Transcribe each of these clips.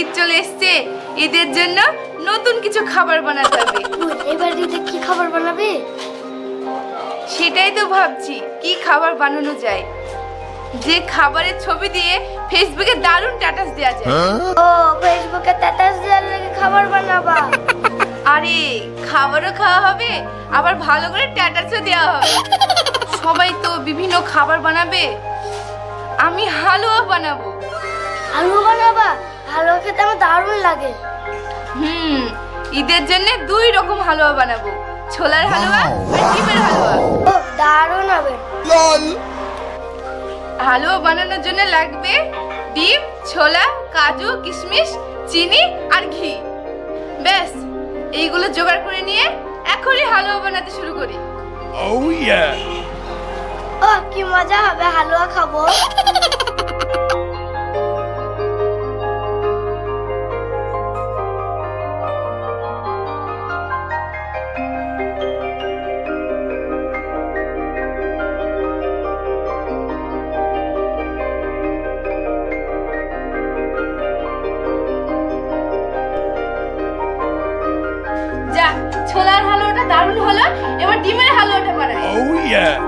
ঈদ চলে এসছে ঈদের জন্য নতুন কিছু খাবার বানাতে হবে। এবার ঈদে কি খাবার বানাবে? সেটাই তো ভাবছি কি খাবার বানানো যায়। যে খাবারের ছবি দিয়ে ফেসবুকে দারুণ স্ট্যাটাস দেওয়া যায়। ও ফেসবুকে স্ট্যাটাস দেওয়ার লাগে খাবার বানাবা। আরে খাবারও খাওয়া হবে আবার ভালো করে স্ট্যাটাসও দেওয়া হবে। সবাই তো বিভিন্ন খাবার বানাবে আমি হালুয়া বানাবো। হালুয়া বানাবা? ভালো খেতে আমার দারুণ লাগে। হুম ঈদের জন্য দুই রকম হালুয়া বানাবো। ছোলার হালুয়া আর ডিমের হালুয়া। ও দারুণ হবে। হালুয়া বানানোর জন্য লাগবে ডিম ছোলা কাজু কিশমিশ চিনি আর ঘি। ব্যাস এইগুলো জোগাড় করে নিয়ে এখনই হালুয়া বানাতে শুরু করি। Oh yeah! ও কি মজা হবে হালুয়া খাব। yeah.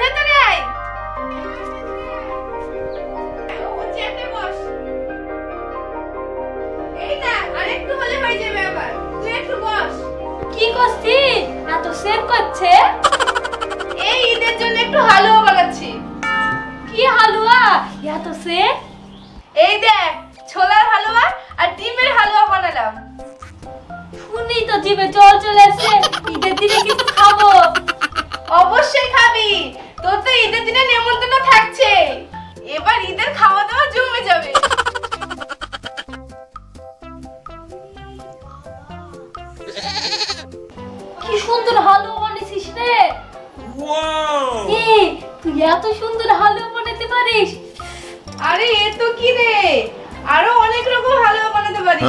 ভেতরে আয়। না সেভ করছে। এই ঈদের জন্য একটু হালুয়া বানাচ্ছি। কি হালুয়া? এই দেখ ছোলার হালুয়া আর ডিমের হালুয়া বানালাম। শুনি তো জিভে জল চলে আসছে। ঈদের দিনে কিছু খাব। অবশ্যই খাবি। ঈদের দিনে নেমন্তন্ন থাকছে। এবার ঈদের খাওয়া দাওয়া জমে যাবে। কি সুন্দর হালুয়া বানিয়েছিস রে! এই তুই এত সুন্দর হালুয়া বানাতে পারিস। আরে এ তো কি রে? আরও অনেক রকম হালুয়া বানাতে পারি।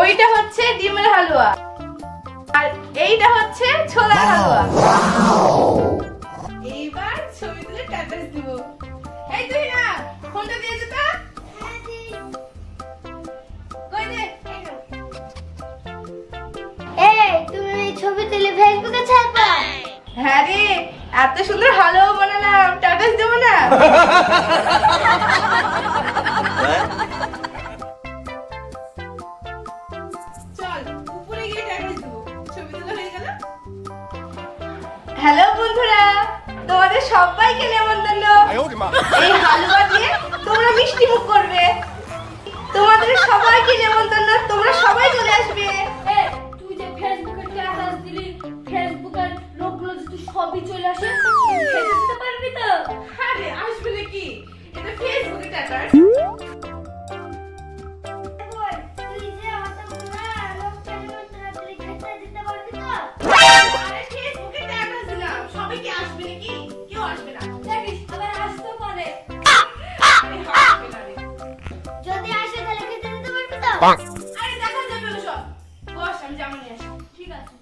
ওইটা হচ্ছে ডিমের হালুয়া। আর এইটা হচ্ছে ছোলার হালুয়া। দিব এই তুই না ফোনটা দিয়ে দে তো কই দে এই তুমি ছবি তুলে ফেসবুকে ছাড়বা? হ্যাঁ রে এত সুন্দর হালো বানালাম টাটাস দেবো না? তোমাদের সবাইকে নেমন্তন্ন। এই হালুয়া দিয়ে তোমরা মিষ্টি মুখ করবে। তোমাদের সবাইকে নেমন্তন্ন তোমরা সবাই চলে আসবে। তুই যে ফেসবুকে স্ট্যাটাস দিলি ফেসবুকের লোকগুলো যদি সবই চলে আসে তো আরে দেখা যাবে ওসব। বস আমি জামা নিয়ে আসি। ঠিক আছে।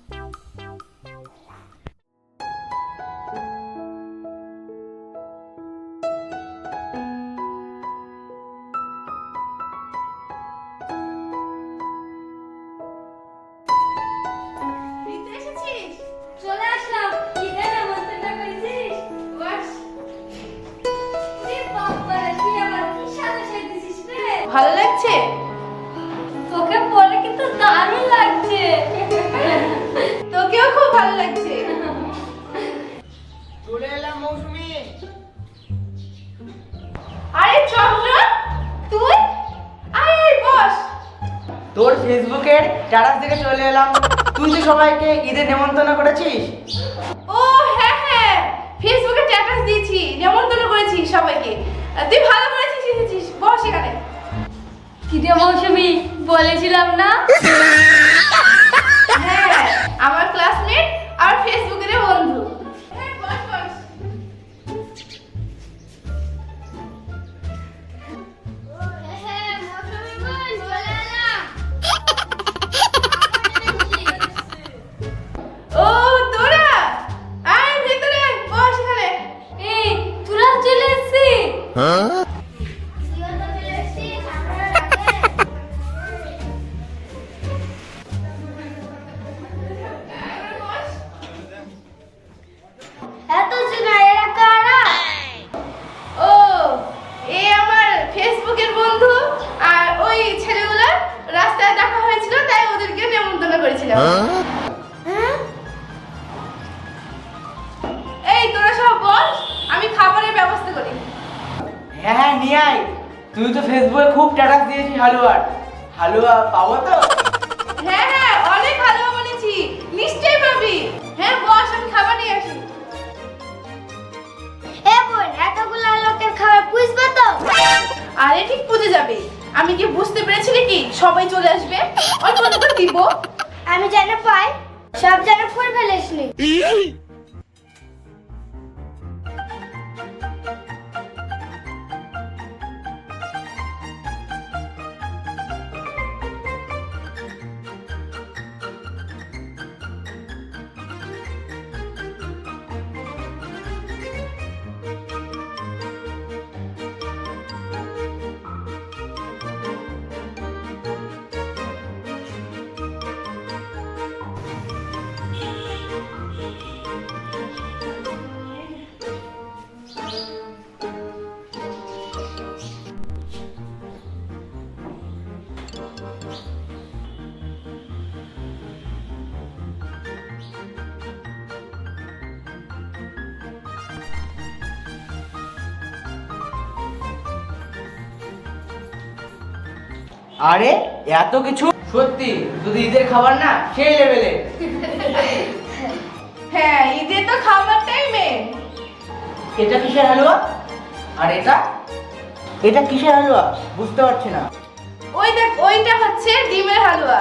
রিতে এসেছিস? তোর ফেসবুকের স্ট্যাটাস থেকে চলে এলাম। তুই যে সবাইকে ঈদের নেমন্তন্ন করেছিস? ও হ্যাঁ হ্যাঁ। ফেসবুকে স্ট্যাটাস দিয়েছি নেমন্তন্ন করেছি সবাইকে। তুই ভালো করেছিস এসেছিস। বস এখানে। কি রে মৌসুমি বলেছিলাম না? হ্যাঁ আমার ক্লাসমেট নিয়ে আয় তুই তো ফেসবুকে খুব স্ট্যাটাস দিয়েছিস হালুয়ার হালুয়া পাবো তো? হ্যাঁ হ্যাঁ অনেক ভালো বলেছি নিশ্চয়ই পাবি। হ্যাঁ বস আমি খাবার নিয়ে আসি। এ বোন এতগুলো লোকের খাবার পুষবে তো? আরে ঠিক বুঝে যাবে। আমি কি বুঝতে পেরেছি নাকি সবাই চলে আসবে? অল্প অল্প দিব? আমি যেন পাই সব যেন ফুল ফেলিস আরে এত কিছু? সত্যি শুধু ঈদের খাবার না সেই লেভেলে হ্যাঁ ঈদের তো খাবারটাই মেন এটা কিসের হালুয়া? আর এটা? এটা কিসের হালুয়া? বুঝতে পারছি না। ওই দেখ ওইটা হচ্ছে ডিমের হালুয়া।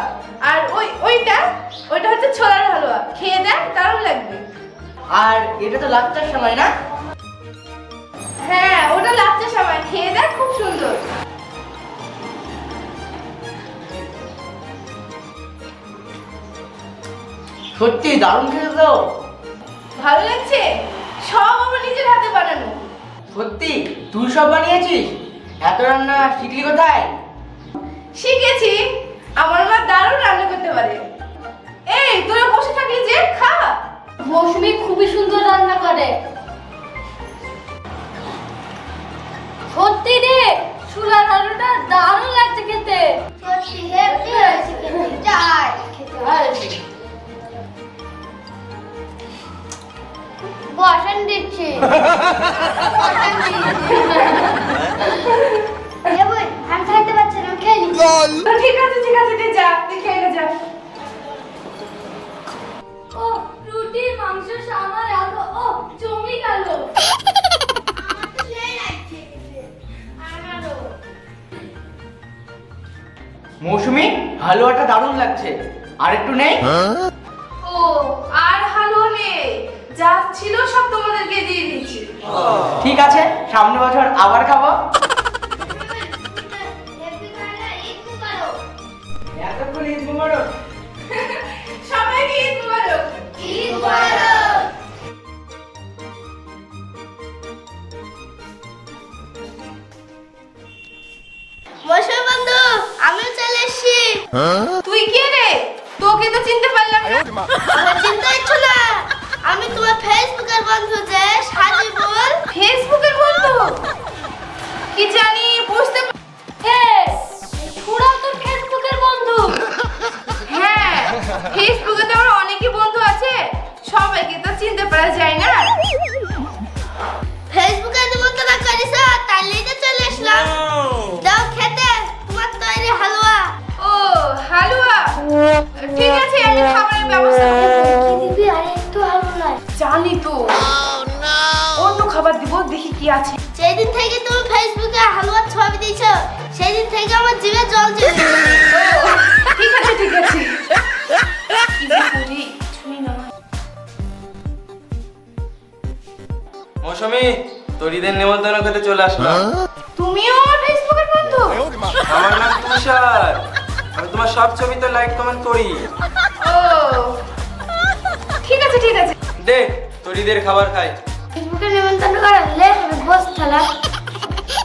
আর ওই ওইটা ওইটা হচ্ছে ছোলার হালুয়া। খেয়ে দেখ দারুণ লাগবে। আর এটা তো লাচ্চার সময় না? হ্যাঁ ওটা লাগছে সময়। খেয়ে দেখ খুব সুন্দর। সত্যি দারুণ খেতে তো? ভালো লাগছে? সব আমার নিজের হাতে বানানো সত্যি? তুই সব বানিয়েছিস? এত রান্না শিখলি কোথায়? শিখেছি। আমার মা দারুণ রান্না করতে পারে। এই তোরা বসে থাকলি যে খা। মৌসুমি খুবই সুন্দর রান্না করে। সত্যি রে চুলার আলুটা দারুণ লাগছে খেতে। সত্যি হেভি হয়েছে খেতে চাই খেতে বসন দিচ্ছি। বসন দিচ্ছি। আমি খাইতে পারছি না খেয়ে ঠিক আছে ঠিক আছে তুই যা তুই নে, যা। ও রুটি মাংস সামার আলু ও জমি গেল। মৌসুমি হালুয়াটা দারুণ লাগছে। আর একটু নেই? ও যা ছিল সব তোমাদেরকে দিয়ে দিয়েছি। ঠিক আছে সামনে বছর আবার খাব। এতক্ষণ ঈদ মোবারক। সবাইকে ঈদ মুবারক। ঈদ মুবারক। বসে বন্ধু আমি চলে এসেছি। তুই কে রে? তোকে তো চিনতে পারলাম না। আমার চিন্তা হচ্ছে না। আমি তোমার ফেসবুকের বন্ধু যে সাজিবুল ফেসবুকের বন্ধু? কি জানি, বুঝতে হে সুরা তো ফেসবুকের বন্ধু। হ্যাঁ ফেসবুকে তো আমার অনেকই বন্ধু আছে। সবাইকে তো চিনতে পারা যায় কি আছে? সেই দিন থেকে তুমি ফেসবুকে হালুয়ার ছবি দিয়েছ সেই দিন থেকে আমার জিভে জল চলে ঠিক আছে ঠিক আছে। মৌসুমি তোর ঈদের নেমন্তন্ন করতে চলে আসলাম। তুমিও আমার ফেসবুকের বন্ধু? আমার নাম তুষার। আমি তোমার সব ছবিতে লাইক কমেন্ট করি। ও ঠিক আছে ঠিক আছে। দে তোর ঈদের খাবার খাই। ফেসবুকে নিমন্ত্রণ করা লে এবার বস থালা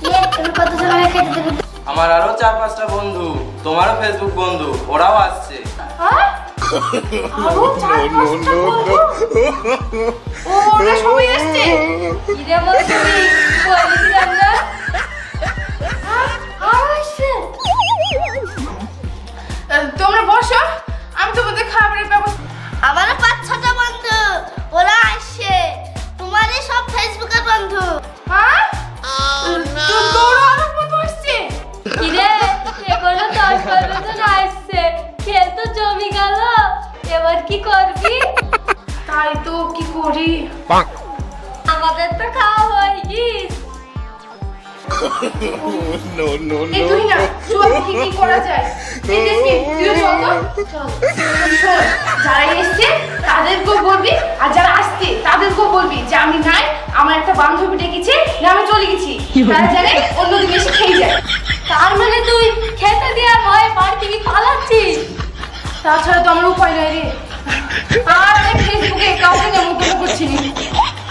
লে এবার কত সময় খেতে দেবে আমার আরও চার পাঁচটা বন্ধু তোমারও ফেসবুক বন্ধু ওরাও আসছে হ্যাঁ? আরও চার পাঁচটা বন্ধু? ও, ওরা সবাই এসছে? কিরে মৌসুমি বলেছিলাম না হ্যাঁ, আরও আসছে তোমরা বসো আমি তোমাদের খাবারের ব্যবস্থা আমারও কি করবি? তাই তো কি করি? আমাদের তো খাওয়া হয়ে গিস No, no, এই তুই না চল কি কি করা যায়? এই দেখবি তুই চল তো। চল। যারা এসছে তাদেরকেও বলবি আর যারা আসছে তাদেরকেও বলবি যে আমি নাই আমার একটা বান্ধবী ডেকেছে আমি চলে গেছি। তারা জানে অন্যদিন এসে খেয়ে যায়। তার মানে তুই খেতে দেওয়ার ভয় বাড়ি থেকে পালাচ্ছিস? তাছাড়া তো আমার উপায় নাই রে। আর আমি ফেসবুকে কাউকে নেমন্তন্ন করছি না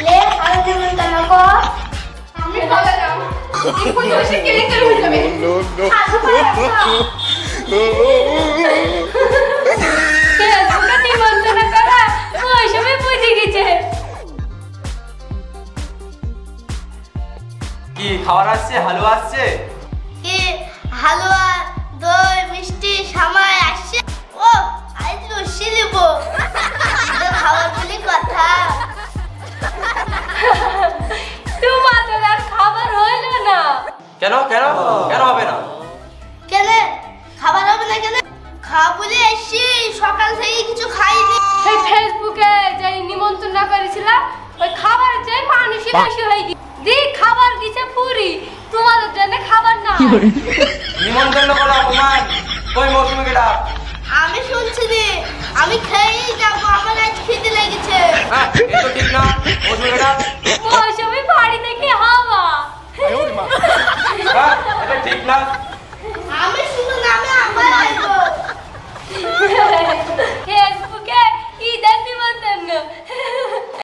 লে আরও নিমন্ত্রণ কর আমি পালালাম এখন তো এসে কেলেঙ্কারি হয়ে যাবে। No, no. আলু করে রাখো। ফেসবুকে নিমন্ত্রণ করা? মৌসুমি বুঝে গেছে। কি খাবার আসছে? হালুয়া আসছে? কি হালুয়া দই মিষ্টি সামাই কেন? কেন? কেন হবে না? কেন খাবার হবে না কেন খাওয়া বলে এসছি সকাল থেকে কিছু খাইনি। সেই ফেসবুকে যে নিমন্ত্রণ করেছিলাম ওই খাবার যে মানুষই বেশি হয়ে গেছে দি খাবার দিছে পুরি। তোমাদের জন্য খাবার না। নিমন্ত্রণ করা অপমান কই মৌসুমিকে ডাক আমি শুনছি রে আমি খেয়েই যাব আমার আজ খিদে লেগেছে। হ্যাঁ তো ঠিক না। মৌসুমিকে ডাক মৌসুমি বাড়ি থেকে হাওয়া। এটা ঠিক না আমি শুধু নামে আমার আসব